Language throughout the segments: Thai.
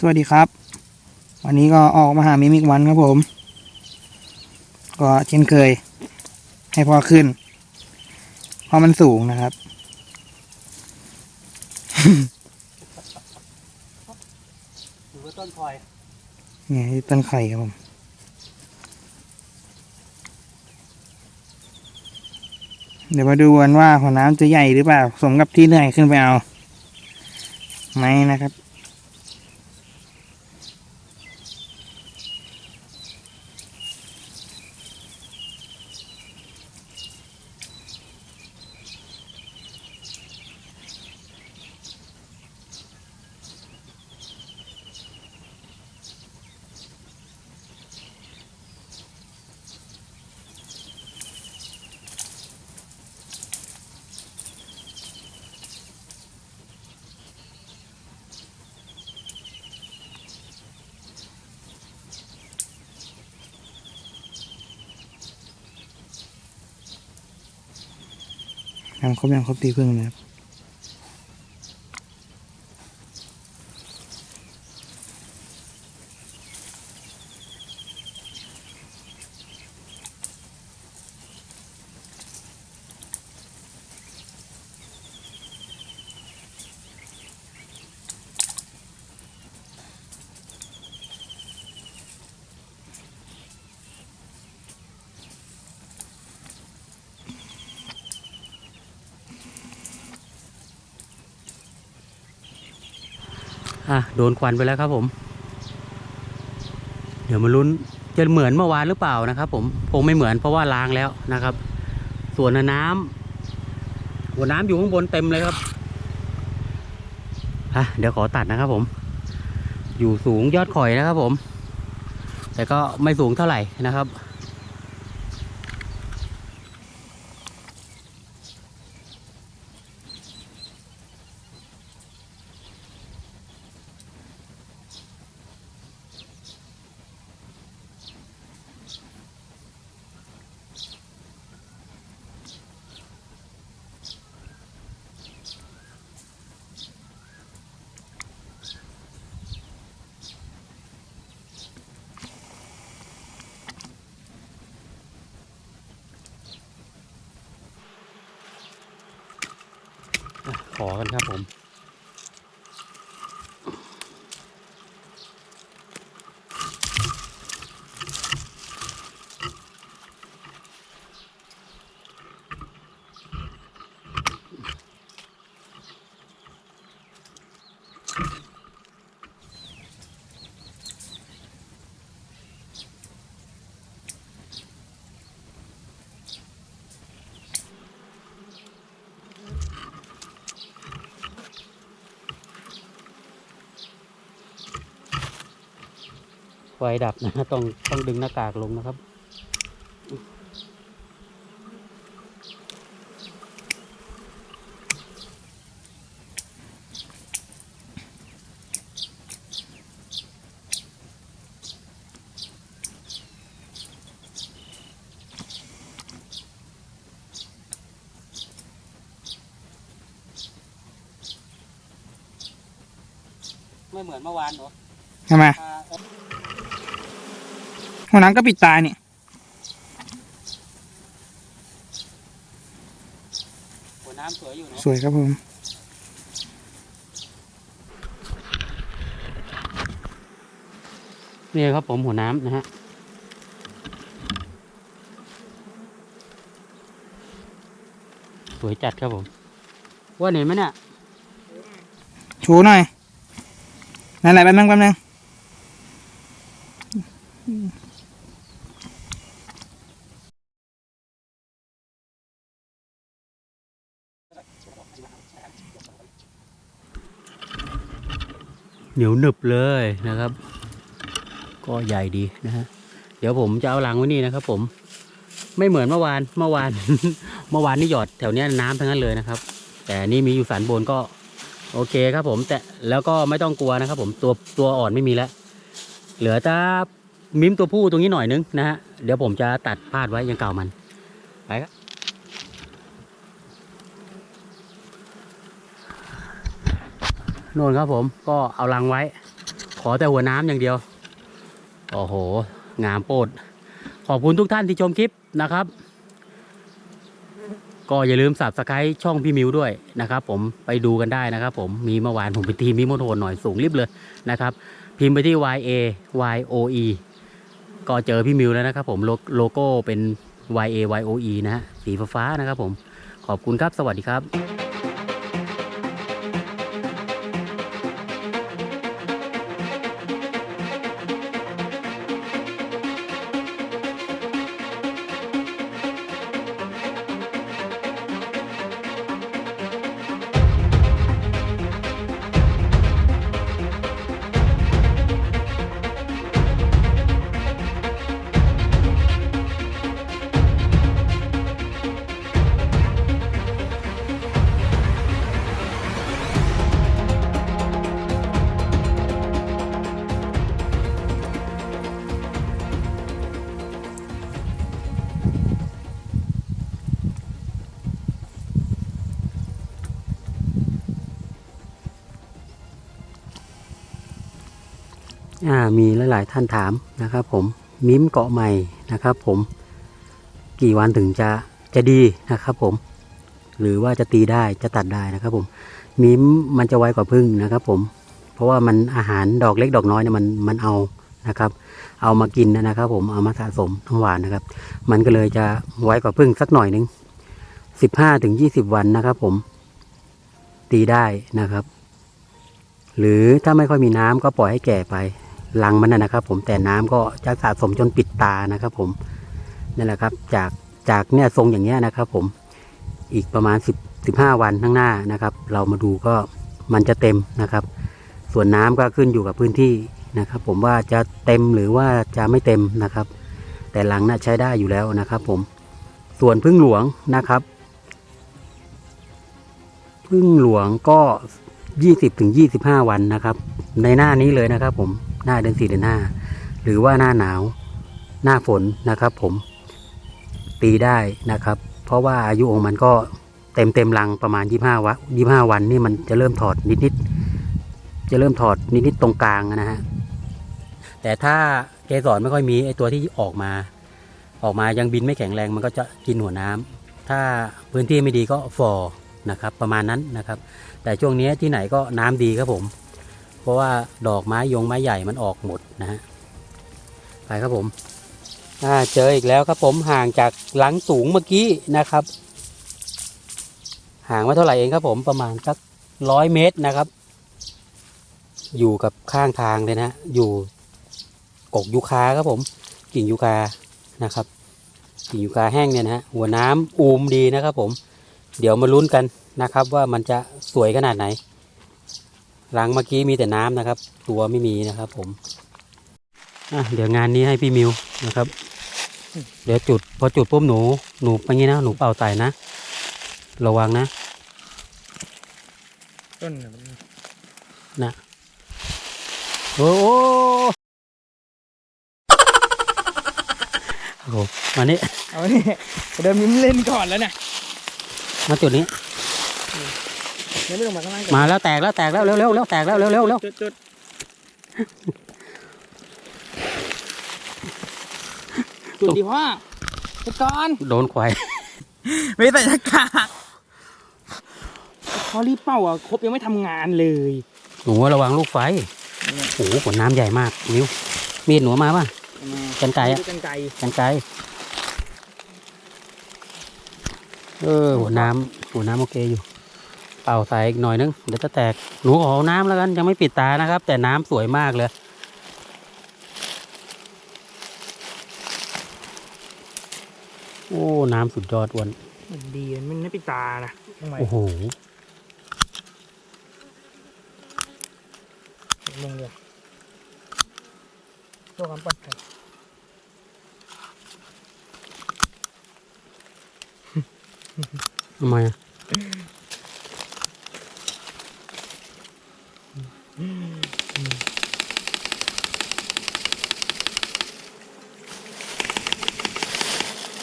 สวัสดีครับ วันนี้ก็ออกมาหามิมิกวันครับผม ก็เช่นเคย ให้พอขึ้น เพราะมันสูงนะครับอยู่กับต้นคอยเนี่ยที่ต้นไข่ครับผมเดี๋ยวมาดูกันว่าหัวน้ำจะใหญ่หรือเปล่า สมกับที่เหนื่อยขึ้นไปเอาไม่นะครับ ยังครบยังครบตีพึ่งนะครับ อะโดนควันไปแล้วครับผม เดี๋ยวมาลุ้นจะเหมือนเมื่อวานหรือเปล่านะครับ ผมคงไม่เหมือนเพราะว่าล้างแล้วนะครับ ส่วนน้ำหัวน้ำอยู่ข้างบนเต็มเลยครับอะเดี๋ยวขอตัดนะครับผม อยู่สูงยอดข่อยนะครับผม แต่ก็ไม่สูงเท่าไหร่นะครับ อกันครับผม ไฟดับนะต้องต้องดึงหน้ากากลงนะครับ ไม่เหมือนเมื่อวานเหรอใช่ไหม หัวน้ำก็ปิดตาเนี่ยหัวน้ำสวยอยู่เนาะสวยครับผมนี่ครับผมหัวน้ำนะฮะสวยจัดครับผมว่าเห็นไหมเนี่ยชูหน่อยนั่นแหละแป๊บนึงแป๊บนึง เหนียวหนึบเลยนะครับ ก็ใหญ่ดีนะฮะเดี๋ยวผมจะเอาลังไว้นี่นะครับ ผม ไม่เหมือนเมื่อวานเมื่อวาน เมื่อวานนี่หยอดแถวเนี้ยน้ำทั้งนั้นเลยนะครับ แต่นี่มีอยู่สันบนก็ โอเคครับ ผม แต่แล้วก็ไม่ต้องกลัวนะครับ ผมตัวตัวอ่อนไม่มีแล้วเหลือแต่มิ้มตัวผู้ตรงนี้หน่อยนึงนะฮะเดี๋ยวผมจะตัดพาดไว้ยังเก่ามันไปครับ โน่นครับผมก็เอาลังไว้ ขอแต่หัวน้ำอย่างเดียว โอ้โห งามโปดขอบคุณทุกท่านที่ชมคลิปนะครับ ก็อย่าลืมสับสไครต์ช่องพี่มิวด้วยนะครับ ผมไปดูกันได้นะครับ ผมมีเมื่อวานผมไปตีมิโมโทนหน่อยสูงริบเลยนะครับ พิมพ์ไปที่ y a y o e ก็เจอพี่มิวแล้วนะครับ ผมโลโลโก้เป็น y a y o e นะฮะสีฟ้าๆนะครับ ผมขอบคุณครับสวัสดีครับ มีหลาย ๆ ท่านถามนะครับ ผมมิ้มเกาะใหม่นะครับ ผมกี่วันถึงจะจะดีนะครับ ผม หรือว่าจะตีได้จะตัดได้นะครับ ผมมิ้มมันจะไวกว่าพึ่งนะครับ ผม เพราะว่ามันอาหารดอกเล็กดอกน้อยเนี่ยมันมันเอานะครับ เอามากินนะครับ ผมเอามาสะสมน้ำหวานนะครับ มันก็เลยจะไวกว่าพึ่งสักหน่อยหนึงสิบห้าถึงยี่สิบวันนะครับ ผม ตีได้นะครับ หรือถ้าไม่ค่อยมีน้ำก็ปล่อยให้แก่ไป รังมันนะครับ ผมแต่น้ำก็จะสะสมจนปิดตานะครับ ผมนั่นแหละครับ จากจากเนี่ยทรงอย่างเงี้ยนะครับ ผมอีกประมาณสิบสิบห้าวันข้างหน้านะครับ เรามาดูก็มันจะเต็มนะครับ ส่วนน้ำก็ขึ้นอยู่กับพื้นที่นะครับ ผมว่าจะเต็มหรือว่าจะไม่เต็มนะครับ แต่หลังน่ะใช้ได้อยู่แล้วนะครับ ผมส่วนพึ่งหลวงนะครับ พึ่งหลวงก็ 20ถึง25 วันนะครับ ในหน้านี้เลยนะครับผม หน้าเดือนสี่เดือนห้าหรือว่าหน้าหนาวหน้าฝนนะครับ ผมตีได้นะครับ เพราะว่าอายุองมันก็เต็มเต็มรังประมาณ 25 วัน25 วันนี่มันจะเริ่มถอดนิดๆจะเริ่มถอดนิดๆตรงกลางนะฮะแต่ถ้าเกสรไม่ค่อยมีไอตัวที่ออกมา ออกมายังบินไม่แข็งแรงมันก็จะกินหัวน้ำถ้าพื้นที่ไม่ดีก็ฟอนะครับประมาณนั้นนะครับ แต่ช่วงนี้ที่ไหนก็น้ำดีครับผม ราะว่าดอกไม้ยงไม้ใหญ่มันออกหมดนะฮะไปครับผมเจออีกแล้วครับผมห่างจากหลังสูงเมื่อกี้นะครับ ห่างมาเท่าไหร่เองครับผมประมาณสักร้อยเมตรนะครับ อยู่กับข้างทางเลยนะอยู่กกยูคาครับผมกิ่งยูคานะครับกิ่งยูคาแห้งเนี่ยนะฮะหัวน้ำอูมดีนะครับผม เดี๋ยวมาลุ้นกันนะครับว่ามันจะสวยขนาดไหน หลังเมื่อกี้มีแต่น้ำนะครับ ตัวไม่มีนะครับ ผมอะเดี๋ยวงานนี้ให้พี่มิวนะครับ เดี๋ยวจุด พอจุดปุ๊บหนูหนูไปงี้นะหนูเป่าไต่นะ ระวังนะต้นนะโอ้โหโอ้โหมานี่เอาเนี่ยเดิมมิ้มเล่นก่อนแล้วเนี่ยมาจุดนี้ เดี๋ยวเรื่องมาข้างล่างมาแล้วแตกแล้วแตกแล้วเร็วเร็วเร็วแตกแล้วเร็วเร็วเร็วจุดจุดจุดดีพ่อไปก่อนโดนควายไม่ใส่หน้ากากพอรีบเป่าอะครบยังไม่ทำงานเลยหนูระวังลูกไฟโอ้โหขวดน้ำใหญ่มากนิ้วมีดหนูมาป่ะกันไกรอะกันไกรกันไกลเออหัวน้ำหัวน้ำโอเคอยู่ เป่าใส่อีกหน่อยนึงเดี๋ยวจะแตกหนูขอน้ำแล้วกันยังไม่ปิดตานะครับ แต่น้ำสวยมากเลยโอ้น้ำสุดยอดอ้วนมันดีมันไม่ปิดตานะทำไมโอ้โหลงเรือตัวคำปัดภัยทำไมอะ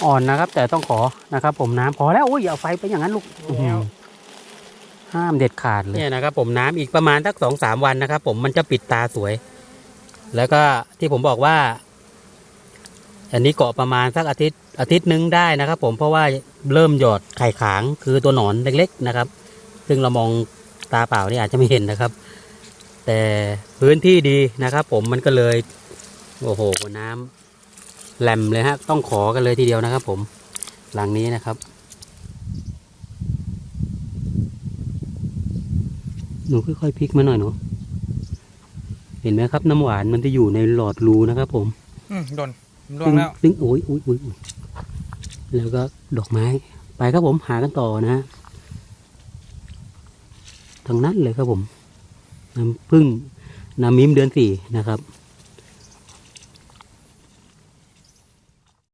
อ่อนนะครับ แต่ต้องขอนะครับ ผมน้ำพอแล้วอุ้ยอย่าเอาไฟไปอย่างนั้นลูกอื้อหือห้ามเด็ดขาดเลยเนี่ยนะครับ ผมน้ำอีกประมาณสักสองสามวันนะครับ ผมมันจะปิดตาสวย แล้วก็ที่ผมบอกว่า อันนี้เกาะประมาณสักอาทิตย์อาทิตย์หนึงได้นะครับ ผมเพราะว่าเริ่มหยอดไข่ขางคือตัวหนอนเล็ก ๆนะครับ ซึ่งเรามองตาเปล่านี่อาจจะไม่เห็นนะครับ แต่พื้นที่ดีนะครับ ผมมันก็เลย โอ้โห น้ำ แหลมเลยฮะ ต้องขอกันเลยทีเดียวนะครับ ผมหลังนี้นะครับหนูค่อยๆพลิกมาหน่อยหนูเห็นไหมครับ น้ำหวานมันจะอยู่ในหลอดรูนะครับ ผม อืมโดนล่วงแล้วซึ่งโอ้ยโอ้ยโอ้ยโอ้ยแล้วก็ดอกไม้ ไปครับผมหากันต่อนะฮะทางนั้นเลยครับผม น้ำพึ่งน้ำมิมเดือนสี่นะครับ